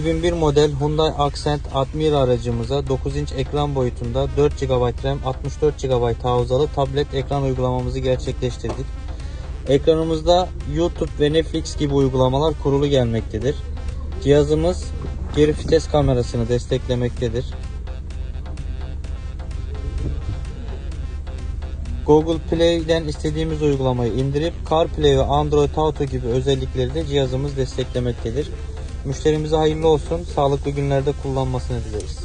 2001 model Hyundai Accent Admira aracımıza 9 inç ekran boyutunda 4 GB RAM, 64 GB hafızalı tablet ekran uygulamamızı gerçekleştirdik. Ekranımızda YouTube ve Netflix gibi uygulamalar kurulu gelmektedir. Cihazımız geri vites kamerasını desteklemektedir. Google Play'den istediğimiz uygulamayı indirip CarPlay ve Android Auto gibi özellikleri de cihazımız desteklemektedir. Müşterimize hayırlı olsun, sağlıklı günlerde kullanmasını dileriz.